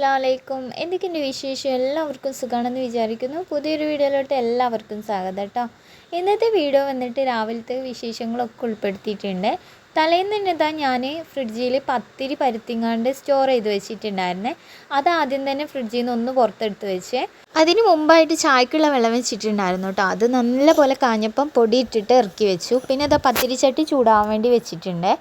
അസ്സാം എന്തൊക്കെയുണ്ട് വിശേഷം? എല്ലാവർക്കും സുഖമാണെന്ന് വിചാരിക്കുന്നു. പുതിയൊരു വീഡിയോയിലോട്ട് എല്ലാവർക്കും സ്വാഗതം കേട്ടോ ഇന്നത്തെ വീഡിയോ വന്നിട്ട് രാവിലത്തെ വിശേഷങ്ങളൊക്കെ ഉൾപ്പെടുത്തിയിട്ടുണ്ട്. തലേന്ന് തന്നെ ഇതാ ഞാൻ ഫ്രിഡ്ജിൽ പത്തിരി പരുത്തിങ്ങാണ്ട് സ്റ്റോർ ചെയ്ത് വെച്ചിട്ടുണ്ടായിരുന്നേ. അത് ആദ്യം തന്നെ ഫ്രിഡ്ജിൽ നിന്ന് ഒന്ന് പുറത്തെടുത്ത് വെച്ച് അതിന് മുമ്പായിട്ട് ചായക്കുള്ള വെള്ളം വെച്ചിട്ടുണ്ടായിരുന്നു കേട്ടോ അത് നല്ലപോലെ കാഞ്ഞപ്പം പൊടി ഇട്ടിട്ട് ഇറക്കി വെച്ചു. പിന്നെ അതാ പത്തിരി ചട്ടി ചൂടാവാൻ വേണ്ടി വെച്ചിട്ടുണ്ട്.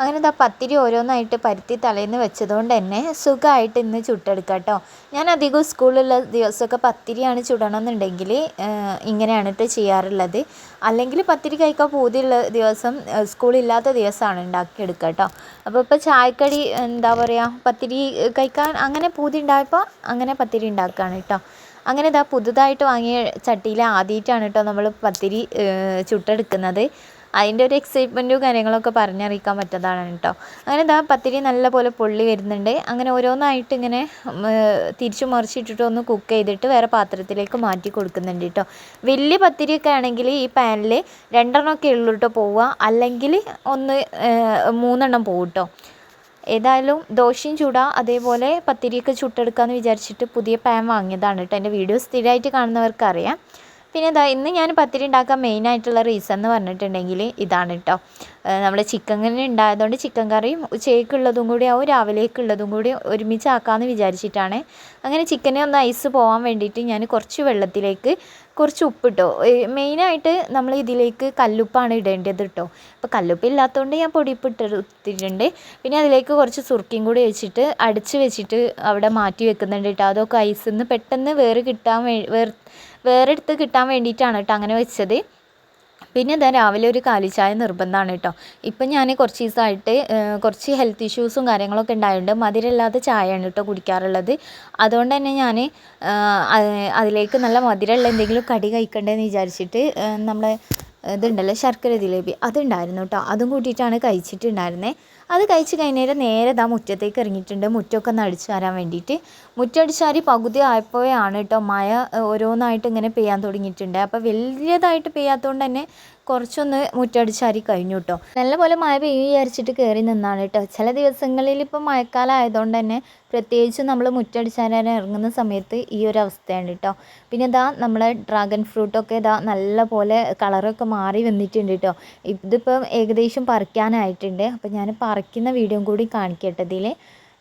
അങ്ങനെ ഇതാ പത്തിരി ഓരോന്നായിട്ട് പരുത്തി തലേന്ന് വെച്ചതുകൊണ്ട് തന്നെ സുഖമായിട്ട് ഇന്ന് ചുട്ടെടുക്കാം കേട്ടോ ഞാൻ അധികം സ്കൂളിലുള്ള ദിവസമൊക്കെ പത്തിരിയാണ് ചുടണമെന്നുണ്ടെങ്കിൽ ഇങ്ങനെയാണ് കേട്ടോ ചെയ്യാറുള്ളത്. അല്ലെങ്കിൽ പത്തിരി കഴിക്കാൻ പൂതിയുള്ള ദിവസം സ്കൂളില്ലാത്ത ദിവസമാണ് ഉണ്ടാക്കിയെടുക്കുക കേട്ടോ അപ്പോൾ ഇപ്പോൾ ചായക്കടി എന്താ പറയുക പത്തിരി കഴിക്കാൻ അങ്ങനെ പൂതി ഉണ്ടായപ്പോൾ അങ്ങനെ പത്തിരി ഉണ്ടാക്കുകയാണ് കേട്ടോ അങ്ങനെ ഇതാ പുതുതായിട്ട് വാങ്ങിയ ചട്ടിയിൽ ആദ്യമായിട്ടാണ് കേട്ടോ നമ്മൾ പത്തിരി ചുട്ടെടുക്കുന്നത്. അതിന്റെ ഒരു എക്സൈറ്റ്മെന്റും കാര്യങ്ങളൊക്കെ പറഞ്ഞറിയിക്കാൻ പറ്റുന്നതാണ് കേട്ടോ. അങ്ങനെ ഇതാ പത്തിരി നല്ലപോലെ പൊള്ളി വരുന്നുണ്ട്. അങ്ങനെ ഓരോന്നായിട്ട് ഇങ്ങനെ തിരിച്ചു മറിച്ചിട്ടിട്ട് ഒന്ന് കുക്ക് ചെയ്തിട്ട് വേറെ പാത്രത്തിലേക്ക് മാറ്റി കൊടുക്കുന്നുണ്ട് കേട്ടോ. വലിയ പത്തിരിയൊക്കെ ആണെങ്കിൽ ഈ പാനിൽ രണ്ടെണ്ണമൊക്കെ ഉള്ളൂ കേട്ടോ പോവുക. അല്ലെങ്കിൽ ഒന്ന് മൂന്നെണ്ണം പോകും കേട്ടോ. ഏതായാലും ദോശയും ചൂടാ. അതേപോലെ പത്തിരിയൊക്കെ ചുട്ടെടുക്കാമെന്ന് വിചാരിച്ചിട്ട് പുതിയ പാൻ വാങ്ങിയതാണ് കേട്ടോ. എന്റെ വീഡിയോ സ്ഥിരമായിട്ട് കാണുന്നവർക്കറിയാം. പിന്നെ ഇതാ ഇന്ന് ഞാൻ പത്തിരി ഉണ്ടാക്കാൻ മെയിനായിട്ടുള്ള റീസൺ എന്ന് പറഞ്ഞിട്ടുണ്ടെങ്കിൽ ഇതാണ് കേട്ടോ നമ്മൾ ചിക്കൻ കറി ഉണ്ടായതുകൊണ്ട് ചിക്കൻ കറിയും ഉച്ചയ്ക്കുള്ളതും കൂടി ആവും രാവിലേക്കുള്ളതും കൂടി ഒരുമിച്ചാക്കാമെന്ന് വിചാരിച്ചിട്ടാണ്. അങ്ങനെ ചിക്കനെ ഒന്ന് ഐസ് പോകാൻ വേണ്ടിയിട്ട് ഞാൻ കുറച്ച് വെള്ളത്തിലേക്ക് കുറച്ച് ഉപ്പിട്ടോ മെയിനായിട്ട് നമ്മൾ ഇതിലേക്ക് കല്ലുപ്പാണ് ഇടേണ്ടത് കേട്ടോ അപ്പോൾ കല്ലുപ്പ് ഇല്ലാത്തതുകൊണ്ട് ഞാൻ പൊടിയുപ്പ് ഇട്ടിട്ടുണ്ട്. പിന്നെ അതിലേക്ക് കുറച്ച് സുർക്കിയും കൂടി വെച്ചിട്ട് അടിച്ച് വെച്ചിട്ട് അവിടെ മാറ്റി വെക്കുന്നുണ്ട് കേട്ടോ അതൊക്കെ ഐസിൽ നിന്ന് പെട്ടെന്ന് വേറെ കിട്ടാൻ വേ വേറെ എടുത്ത് കിട്ടാൻ വേണ്ടിയിട്ടാണ് കേട്ടോ അങ്ങനെ വെച്ചത്. പിന്നെ ഇതാ രാവിലെ ഒരു കാലിച്ചായ നിർബന്ധമാണ് കേട്ടോ. ഇപ്പം ഞാൻ കുറച്ച് ദിവസമായിട്ട് കുറച്ച് ഹെൽത്ത് ഇഷ്യൂസും കാര്യങ്ങളൊക്കെ ഉണ്ടായതുകൊണ്ട് മധുരമില്ലാത്ത ചായയാണ് കേട്ടോ കുടിക്കാറുള്ളത്. അതുകൊണ്ട് തന്നെ ഞാൻ അതിലേക്ക് നല്ല മധുരമുള്ള എന്തെങ്കിലും കടി കഴിക്കണ്ടേന്ന് വിചാരിച്ചിട്ട് നമ്മളെ ഇതുണ്ടല്ലോ ശർക്കര ജിലേബി. അതുണ്ടായിരുന്നു കേട്ടോ അതും കൂട്ടിയിട്ടാണ് കഴിച്ചിട്ടുണ്ടായിരുന്നത് അത് കഴിച്ച് കഴിഞ്ഞേരം നേരെ ഇതാ മുറ്റത്തേക്ക് ഇറങ്ങിയിട്ടുണ്ട്. മുറ്റമൊക്കെ ഒന്ന് അടിച്ചു തരാൻ വേണ്ടിയിട്ട്. മുറ്റടിച്ചാരി പകുതി ആയപ്പോഴാണ് കേട്ടോ മഴ ഓരോന്നായിട്ട് ഇങ്ങനെ പെയ്യാൻ തുടങ്ങിയിട്ടുണ്ട്. അപ്പോൾ വലിയതായിട്ട് പെയ്യാത്തതുകൊണ്ട് തന്നെ കുറച്ചൊന്ന് മുറ്റടിച്ചാരി കഴിഞ്ഞു കേട്ടോ നല്ലപോലെ മഴ പെയ്യും വിചാരിച്ചിട്ട് കയറി നിന്നാണ് കേട്ടോ ചില ദിവസങ്ങളിൽ ഇപ്പം മഴക്കാലം ആയതുകൊണ്ട് തന്നെ പ്രത്യേകിച്ച് നമ്മൾ മുറ്റടിച്ചാരാൻ ഇറങ്ങുന്ന സമയത്ത് ഈ ഒരു അവസ്ഥയാണ് കേട്ടോ പിന്നെ ഇതാ നമ്മളെ ഡ്രാഗൺ ഫ്രൂട്ടൊക്കെ ഇതാ നല്ല പോലെ കളറൊക്കെ മാറി വന്നിട്ടുണ്ട് കേട്ടോ ഇതിപ്പം ഏകദേശം പറിക്കാനായിട്ടുണ്ട്. അപ്പം ഞാൻ പറിക്കുന്ന വീഡിയോ കൂടി കാണിക്കട്ടെ ഇതിൽ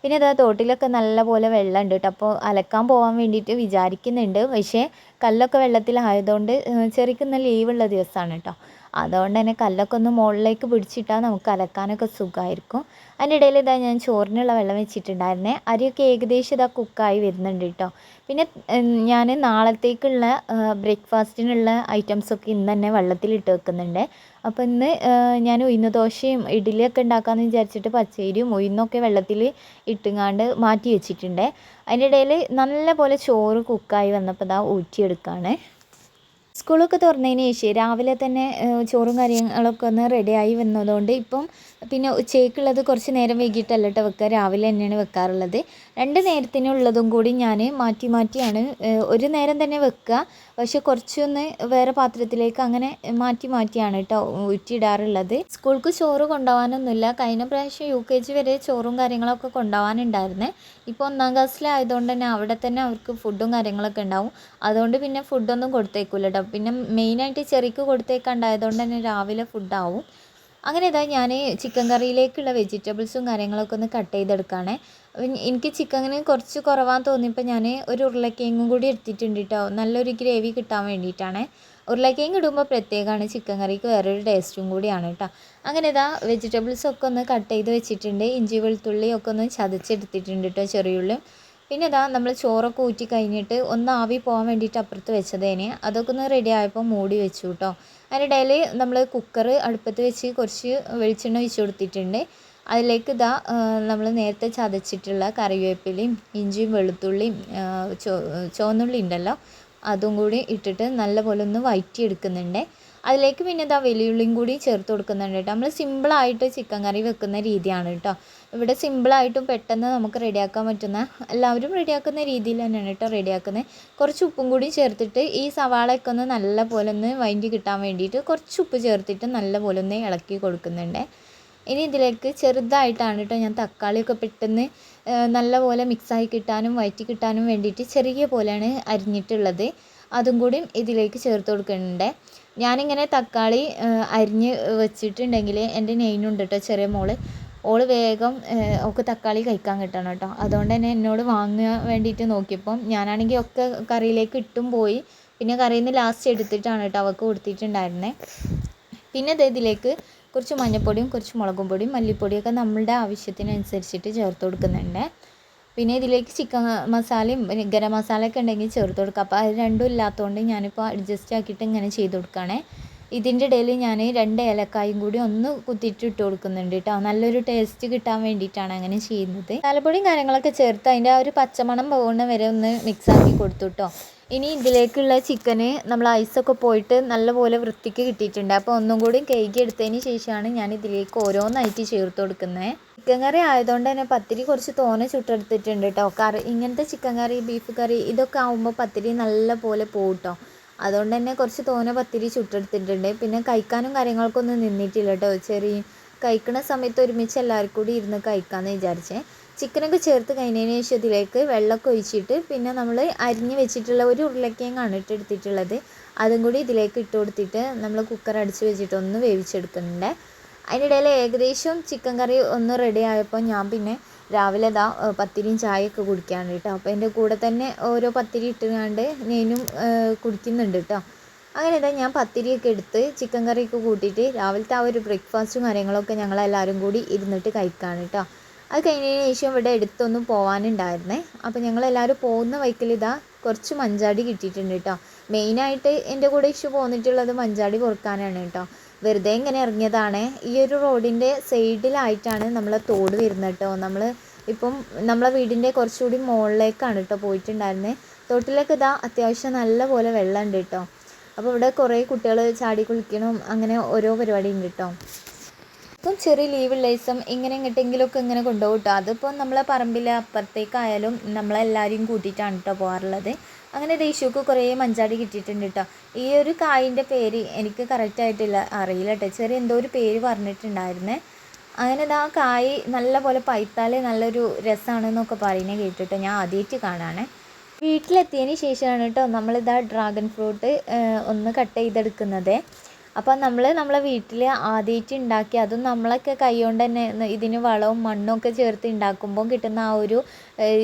പിന്നെ ഇതാ തോട്ടിലൊക്കെ നല്ലപോലെ വെള്ളമുണ്ട് കേട്ടോ അപ്പോൾ അലക്കാൻ പോകാൻ വേണ്ടിയിട്ട് വിചാരിക്കുന്നുണ്ട്. പക്ഷേ കല്ലൊക്കെ വെള്ളത്തിലായതുകൊണ്ട് ചെറിക്കുന്ന ലീവുള്ള ദിവസമാണ് കേട്ടോ അതുകൊണ്ട് തന്നെ കല്ലൊക്കെ ഒന്ന് മുകളിലേക്ക് പിടിച്ചിട്ടാൽ നമുക്ക് അലക്കാനൊക്കെ സുഖമായിരിക്കും അതിന്റെ ഇടയിൽ ഇതാ ഞാൻ ചോറിനുള്ള വെള്ളം വെച്ചിട്ടുണ്ടായിരുന്നേ. അരിയൊക്കെ ഏകദേശം ഇതാ കുക്കായി വരുന്നുണ്ട് കേട്ടോ. പിന്നെ ഞാൻ നാളത്തേക്കുള്ള ബ്രേക്ക്ഫാസ്റ്റിനുള്ള ഐറ്റംസൊക്കെ ഇന്ന് തന്നെ വെള്ളത്തിലിട്ട് വെക്കുന്നുണ്ട്. അപ്പോൾ ഇന്ന് ഞാൻ ഉഴുന്ന് ദോശയും ഇഡ്ഡലിയൊക്കെ ഉണ്ടാക്കാമെന്ന് വിചാരിച്ചിട്ട് പച്ചരിയും ഉഴുന്നൊക്കെ വെള്ളത്തിൽ ഇട്ടുങ്ങാണ്ട് മാറ്റി വെച്ചിട്ടുണ്ട്. അതിന്റെ ഇടയിൽ നല്ല പോലെ ചോറ് കുക്കായി വന്നപ്പോൾ ഇതാ ഊറ്റിയെടുക്കുകയാണ് സ്കൂളൊക്കെ തുറന്നതിന് ശേഷം രാവിലെ തന്നെ ചോറും കാര്യങ്ങളൊക്കെ ഒന്ന് ആയി വന്നതുകൊണ്ട് ഇപ്പം പിന്നെ ഉച്ചയ്ക്കുള്ളത് കുറച്ച് നേരം വൈകിട്ടല്ല കേട്ടോ വെക്കുക രാവിലെ തന്നെയാണ് വെക്കാറുള്ളത്. രണ്ട് നേരത്തിനുള്ളതും കൂടി ഞാൻ മാറ്റി മാറ്റിയാണ് ഒരു നേരം തന്നെ വെക്കുക പക്ഷെ കുറച്ചൊന്ന് വേറെ പാത്രത്തിലേക്ക് അങ്ങനെ മാറ്റി മാറ്റിയാണ് കേട്ടോ ഊറ്റിയിടാറുള്ളത്. സ്കൂൾക്ക് ചോറ് കൊണ്ടുപോകാനൊന്നുമില്ല. കഴിഞ്ഞ പ്രാവശ്യം യു കെ ജി വരെ ചോറും കാര്യങ്ങളൊക്കെ കൊണ്ടുപോകാനുണ്ടായിരുന്നേ. ഇപ്പോൾ ഒന്നാം ക്ലാസ്സിലായതുകൊണ്ട് തന്നെ അവിടെ തന്നെ അവർക്ക് ഫുഡും കാര്യങ്ങളൊക്കെ ഉണ്ടാവും. അതുകൊണ്ട് പിന്നെ ഫുഡൊന്നും കൊടുത്തേക്കില്ല കേട്ടോ. പിന്നെ മെയിനായിട്ട് ചെറിക്ക് കൊടുത്തേക്കാണ്ടായതുകൊണ്ട് തന്നെ രാവിലെ ഫുഡാവും അങ്ങനെ ഇതാ ഞാൻ ചിക്കൻ കറിയിലേക്കുള്ള വെജിറ്റബിൾസും കാര്യങ്ങളൊക്കെ ഒന്ന് കട്ട് ചെയ്തെടുക്കുകയാണ് എനിക്ക് ചിക്കനെ കുറച്ച് കുറവാന്ന് തോന്നിയപ്പോൾ ഞാൻ ഒരു ഉരുളക്കിഴങ്ങും കൂടി എടുത്തിട്ടുണ്ട് കേട്ടോ നല്ലൊരു ഗ്രേവി കിട്ടാൻ വേണ്ടിയിട്ടാണ്. ഉരുളക്കിഴങ്ങ് ഇടുമ്പോൾ പ്രത്യേകമാണ് ചിക്കൻ കറിക്ക് വേറൊരു ടേസ്റ്റും കൂടിയാണ് കേട്ടോ അങ്ങനെ ഇതാ വെജിറ്റബിൾസൊക്കെ ഒന്ന് കട്ട് ചെയ്ത് വെച്ചിട്ടുണ്ട്. ഇഞ്ചി വെളുത്തുള്ളി ഒക്കെ ഒന്ന് ചതച്ചെടുത്തിട്ടുണ്ട് കേട്ടോ ചെറിയുള്ളും പിന്നെ ഇതാ നമ്മൾ ചോറൊക്കെ ഊറ്റി കഴിഞ്ഞിട്ട് ഒന്ന് ആവി പോകാൻ വേണ്ടിയിട്ട് അപ്പുറത്ത് വെച്ചതേനെ. അതൊക്കെ ഒന്ന് റെഡി ആയപ്പോൾ മൂടി വെച്ചു കേട്ടോ അതിനിടയിൽ നമ്മൾ കുക്കർ അടുപ്പത്ത് വെച്ച് കുറച്ച് വെളിച്ചെണ്ണ ഒഴിച്ചു കൊടുത്തിട്ടുണ്ട്. അതിലേക്ക് ഇതാ നമ്മൾ നേരത്തെ ചതച്ചിട്ടുള്ള കറിവേപ്പിലയും ഇഞ്ചിയും വെളുത്തുള്ളിയും ചുവന്നുള്ളി ഉണ്ടല്ലോ അതും കൂടി ഇട്ടിട്ട് നല്ലപോലെ ഒന്ന് വഴറ്റി എടുക്കുന്നുണ്ട് അതിലേക്ക് പിന്നെ ഇതാ വെല്ലുള്ളിയും കൂടി ചേർത്ത് കൊടുക്കുന്നുണ്ട് കേട്ടോ. നമ്മൾ സിമ്പിളായിട്ട് ചിക്കൻ കറി വെക്കുന്ന രീതിയാണ് കേട്ടോ. ഇവിടെ സിമ്പിളായിട്ടും പെട്ടെന്ന് നമുക്ക് റെഡിയാക്കാൻ പറ്റുന്ന എല്ലാവരും റെഡിയാക്കുന്ന രീതിയിൽ തന്നെയാണ് കേട്ടോ റെഡിയാക്കുന്നത്. കുറച്ച് ഉപ്പും കൂടി ചേർത്തിട്ട് ഈ സവാളയൊക്കെ ഒന്ന് നല്ല പോലെ ഒന്ന് വൈൻഡി കിട്ടാൻ വേണ്ടിയിട്ട് കുറച്ച് ഉപ്പ് ചേർത്തിട്ട് നല്ല പോലെ ഒന്ന് ഇളക്കി കൊടുക്കുന്നുണ്ട്. ഇനി ഇതിലേക്ക് ചെറുതായിട്ടാണ് കേട്ടോ ഞാൻ തക്കാളിയൊക്കെ പെട്ടെന്ന് നല്ലപോലെ മിക്സായി കിട്ടാനും വയറ്റി കിട്ടാനും വേണ്ടിയിട്ട് ചെറിയ പോലെയാണ് അരിഞ്ഞിട്ടുള്ളത്. അതും കൂടി ഇതിലേക്ക് ചേർത്ത് കൊടുക്കുന്നുണ്ട്. ഞാനിങ്ങനെ തക്കാളി അരിഞ്ഞ് വെച്ചിട്ടുണ്ടെങ്കിൽ എന്റെ നെയിനുണ്ട് കേട്ടോ ചെറിയ മോൾ. ഓൾ വേഗം ഒക്കെ തക്കാളി കഴിക്കാൻ കിട്ടണം കേട്ടോ. അതുകൊണ്ട് തന്നെ എന്നോട് വാങ്ങാൻ വേണ്ടിയിട്ട് നോക്കിയപ്പം ഞാനാണെങ്കിൽ ഒക്കെ കറിയിലേക്ക് ഇട്ടും പോയി. പിന്നെ കറിയിൽ നിന്ന് ലാസ്റ്റ് എടുത്തിട്ടാണ് കേട്ടോ അവൾക്ക് കൊടുത്തിട്ടുണ്ടായിരുന്നത് പിന്നെ ഇത് ഇതിലേക്ക് കുറച്ച് മഞ്ഞൾപ്പൊടിയും കുറച്ച് മുളകും പൊടിയും മല്ലിപ്പൊടിയൊക്കെ നമ്മളുടെ ആവശ്യത്തിനനുസരിച്ചിട്ട് ചേർത്ത് കൊടുക്കുന്നുണ്ട്. പിന്നെ ഇതിലേക്ക് ചിക്കൻ മസാലയും ഗരം മസാലയൊക്കെ ഉണ്ടെങ്കിൽ ചേർത്ത് കൊടുക്കുക. അപ്പോൾ അത് രണ്ടും ഇല്ലാത്തതുകൊണ്ട് ഞാനിപ്പോൾ അഡ്ജസ്റ്റ് ആക്കിയിട്ട് ഇങ്ങനെ ചെയ്ത് കൊടുക്കുകയാണേ. ഇതിന്റെ ഇടയിൽ ഞാൻ രണ്ട് ഏലക്കായും കൂടി ഒന്ന് കുത്തിയിട്ട് ഇട്ട് കൊടുക്കുന്നുണ്ട് കേട്ടോ. നല്ലൊരു ടേസ്റ്റ് കിട്ടാൻ വേണ്ടിയിട്ടാണ് അങ്ങനെ ചെയ്യുന്നത്. തലപ്പൊടിയും കാര്യങ്ങളൊക്കെ ചേർത്ത് അതിന്റെ ആ ഒരു പച്ചമണം പോകുന്ന വരെ ഒന്ന് മിക്സാക്കി കൊടുത്തു കേട്ടോ. ഇനി ഇതിലേക്കുള്ള ചിക്കന് നമ്മൾ ഐസൊക്കെ പോയിട്ട് നല്ലപോലെ വൃത്തിക്ക് കിട്ടിയിട്ടുണ്ട്. അപ്പോൾ ഒന്നും കൂടി കേക്ക് എടുത്തതിന് ശേഷമാണ് ഞാൻ ഇതിലേക്ക് ഓരോന്നായിട്ട് ചേർത്ത് കൊടുക്കുന്നത്. ചിക്കൻ കറി ആയതുകൊണ്ട് തന്നെ പത്തിരി കുറച്ച് തോനെ ചുട്ടെടുത്തിട്ടുണ്ട് കേട്ടോ. കറി ഇങ്ങനത്തെ ചിക്കൻ കറി ബീഫ് കറി ഇതൊക്കെ ആകുമ്പോൾ പത്തിരി നല്ല പോലെ പോകും കേട്ടോ. അതുകൊണ്ട് തന്നെ കുറച്ച് തോനെ പത്തിരി ചുട്ടെടുത്തിട്ടുണ്ട്. പിന്നെ കഴിക്കാനും കാര്യങ്ങൾക്കൊന്നും നിന്നിട്ടില്ല കേട്ടോ ചെറിയ കഴിക്കുന്ന സമയത്ത് ഒരുമിച്ച് എല്ലാവർക്കും കൂടി ഇരുന്ന് കഴിക്കാമെന്ന് വിചാരിച്ചേ. ചിക്കനൊക്കെ ചേർത്ത് കഴിഞ്ഞതിന് ശേഷം ഇതിലേക്ക് വെള്ളമൊക്കെ ഒഴിച്ചിട്ട് പിന്നെ നമ്മൾ അരിഞ്ഞ് വെച്ചിട്ടുള്ള ഒരു ഉരുളക്കിഴങ്ങാണ് ഇട്ട് എടുത്തിട്ടുള്ളത് അതും കൂടി ഇതിലേക്ക് ഇട്ട് കൊടുത്തിട്ട് നമ്മൾ കുക്കർ അടിച്ച് വെച്ചിട്ട് ഒന്ന് വേവിച്ചെടുക്കുന്നുണ്ട്. അതിനിടയിൽ ഏകദേശം ചിക്കൻ കറി ഒന്ന് റെഡി ആയപ്പോൾ ഞാൻ പിന്നെ രാവിലെ ഇതാ പത്തിരിയും ചായയൊക്കെ കുടിക്കാണ് കേട്ടോ. അപ്പോൾ എന്റെ കൂടെ തന്നെ ഓരോ പത്തിരി ഇട്ടുകൊണ്ട് ഞാനും കുടിക്കുന്നുണ്ട് കേട്ടോ. അങ്ങനെ ഇതാ ഞാൻ പത്തിരിയൊക്കെ എടുത്ത് ചിക്കൻ കറിയൊക്കെ കൂട്ടിയിട്ട് രാവിലത്തെ ആ ഒരു ബ്രേക്ക്ഫാസ്റ്റും കാര്യങ്ങളൊക്കെ ഞങ്ങളെല്ലാവരും കൂടി ഇരുന്നിട്ട് കഴിക്കുകയാണ് കേട്ടോ. അത് കഴിഞ്ഞതിന് ശേഷം ഇവിടെ എടുത്തൊന്നും പോകാനുണ്ടായിരുന്നേ അപ്പോൾ ഞങ്ങളെല്ലാവരും പോകുന്ന വൈക്കിൽ ഇതാ കുറച്ച് മഞ്ചാടി കിട്ടിയിട്ടുണ്ട് കേട്ടോ. മെയിനായിട്ട് എന്റെ കൂടെ ഇഷ്യൂ പോന്നിട്ടുള്ളത് മഞ്ചാടി പൊറുക്കാനാണ് കേട്ടോ. വെറുതെ ഇങ്ങനെ ഇറങ്ങിയതാണ്. ഈ ഒരു റോഡിന്റെ സൈഡിലായിട്ടാണ് നമ്മൾ തോട് വരുന്നത് കേട്ടോ നമ്മൾ ഇപ്പം നമ്മളെ വീടിന്റെ കുറച്ചുകൂടി മുകളിലേക്കാണ് കേട്ടോ പോയിട്ടുണ്ടായിരുന്നത് തോട്ടിലേക്ക് ഇതാ അത്യാവശ്യം നല്ല പോലെ വെള്ളമുണ്ട് കേട്ടോ അപ്പോൾ ഇവിടെ കുറേ കുട്ടികൾ ചാടി കുളിക്കണം അങ്ങനെ ഓരോ പരിപാടി ഉണ്ട് കേട്ടോ ഇപ്പം ചെറിയ ലീവുള്ള ദിവസം ഇങ്ങനെ എങ്ങോട്ടെങ്കിലുമൊക്കെ ഇങ്ങനെ കൊണ്ടുപോകും കേട്ടോ അതിപ്പോൾ നമ്മളെ പറമ്പിൽ അപ്പുറത്തേക്കായാലും നമ്മളെല്ലാവരെയും കൂട്ടിയിട്ടാണ് കേട്ടോ പോകാറുള്ളത്. അങ്ങനെ ദേശീയക്ക് കുറേ മഞ്ചാടി കിട്ടിയിട്ടുണ്ട് കേട്ടോ ഈ ഒരു കായിന്റെ പേര് എനിക്ക് കറക്റ്റായിട്ടില്ല അറിയില്ല കേട്ടോ ചെറിയ എന്തോ ഒരു പേര് പറഞ്ഞിട്ടുണ്ടായിരുന്നേ. അങ്ങനെ ഇതാ കായ് നല്ലപോലെ പോലെ പൈത്താൽ നല്ലൊരു രസമാണെന്നൊക്കെ പറയുന്നത് കേട്ടിട്ടോ ഞാൻ ആദ്യമായിട്ട് കാണാണേ. വീട്ടിലെത്തിയതിന് ശേഷമാണ് കേട്ടോ നമ്മളിതാ ഡ്രാഗൺ ഫ്രൂട്ട് ഒന്ന് കട്ട് ചെയ്തെടുക്കുന്നത്. അപ്പോൾ നമ്മൾ നമ്മളെ വീട്ടിൽ ആദ്യമായിട്ട് ഉണ്ടാക്കി അതും നമ്മളൊക്കെ കൈകൊണ്ട് തന്നെ ഇതിന് വളവും മണ്ണും ഒക്കെ ചേർത്ത് ഉണ്ടാക്കുമ്പോൾ കിട്ടുന്ന ആ ഒരു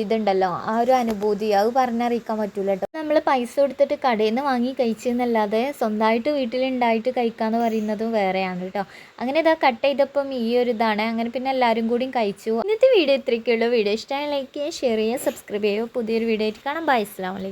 ഇതുണ്ടല്ലോ ആ ഒരു അനുഭൂതി. അത് പറഞ്ഞറിയിക്കാൻ പറ്റില്ല കേട്ടോ നമ്മൾ പൈസ കൊടുത്തിട്ട് കടയിൽ നിന്ന് വാങ്ങി കഴിച്ചെന്നല്ലാതെ സ്വന്തമായിട്ട് വീട്ടിലുണ്ടായിട്ട് കഴിക്കാന്ന് പറയുന്നതും വേറെയാണ് കേട്ടോ അങ്ങനെ ഇതാ കട്ട് ചെയ്തപ്പം ഈ ഒരു ഇതാണ്. അങ്ങനെ പിന്നെ എല്ലാവരും കൂടി കഴിച്ചു. ഇന്നത്തെ വീഡിയോ ഇത്രയ്ക്കുള്ളൂ വീഡിയോ ഇഷ്ടമായി ലൈക്ക് ചെയ്യുക ഷെയർ ചെയ്യുക സബ്സ്ക്രൈബ് ചെയ്യുക പുതിയൊരു വീഡിയോ ആയിട്ട് കാണാം. ബൈ അസ്ലാം വലൈക്കും